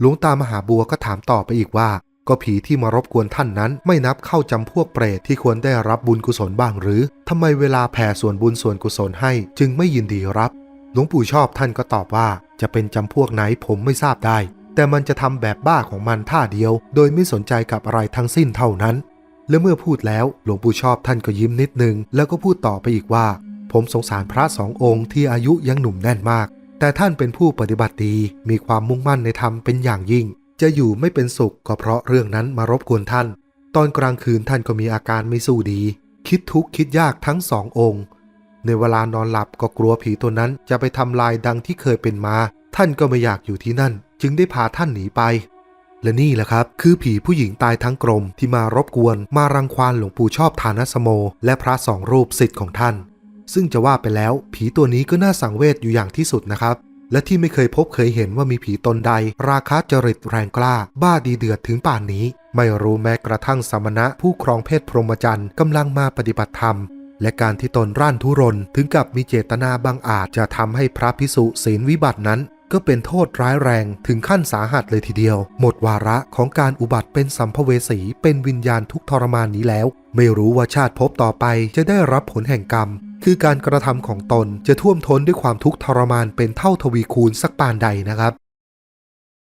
หลวงตามหาบัวก็ถามต่อไปอีกว่า ก็ผีที่มารบกวนท่านนั้น ไม่นับเข้าจำพวกเปรตที่ควรได้รับบุญกุศลบ้างหรือทำไมเวลาแผ่ส่วนบุญส่วนกุศลให้ จึงไม่ยินดีรับ หลวงปู่ชอบท่านก็ตอบว่า จะเป็นจำพวกไหนผมไม่ทราบได้ แต่มันจะทำแบบบ้าของมันท่าเดียว โดยไม่สนใจกับอะไรทั้งสิ้นเท่านั้น และเมื่อพูดแล้วหลวงปู่ชอบท่านก็ยิ้มนิดนึง แล้วก็พูดต่อไปอีกว่า ผมสงสารพระสององค์ที่อายุยังหนุ่มแน่นมาก แต่ท่านเป็นผู้ปฏิบัติดีมีความมุ่งมั่นในธรรมเป็นอย่างยิ่ง จะอยู่ไม่เป็นสุขก็เพราะเรื่องนั้นมารบกวนท่าน ตอนกลางคืนท่านก็มีอาการไม่สู้ดี คิดทุกข์คิดยากทั้งสององค์ ในเวลานอนหลับก็กลัวผีตัวนั้นจะไปทำลายดังที่เคยเป็นมา ท่านก็ไม่อยากอยู่ที่นั่น จึงได้พาท่านหนีไป และนี่แหละครับ คือผีผู้หญิงตายทั้งกรมที่มารบกวนมารังควานหลวงปู่ชอบฐานสโม และพระสองรูปสิทธิ์ของท่าน ซึ่งจะว่าไปแล้ว ผีตัวนี้ก็น่าสังเวชอยู่อย่างที่สุดนะครับ และที่ไม่เคยพบเคยเห็นว่ามีผีตนใด ราคะจริตแรงกล้า บ้าดีเดือดถึงป่านนี้ ไม่รู้แม้กระทั่งสมณะผู้ครองเพศพรหมจรรย์กำลังมาปฏิบัติธรรม และการที่ตนร่านทุรนถึงกับมีเจตนาบังอาจจะทำให้พระพิสุศีลวิบัตินั้นก็เป็นโทษร้ายแรงถึงขั้นสาหัสเลยทีเดียว หมดวาระของการอุบัติเป็นสัมภเวสีเป็นวิญญาณทุกทรมานนี้แล้ว ไม่รู้ว่าชาติภพต่อไปจะได้รับผลแห่งกรรม คือการกระทำของตนจะท่วมท้นด้วยความทุกข์ทรมานเป็นเท่าทวีคูณสักปานใดนะครับ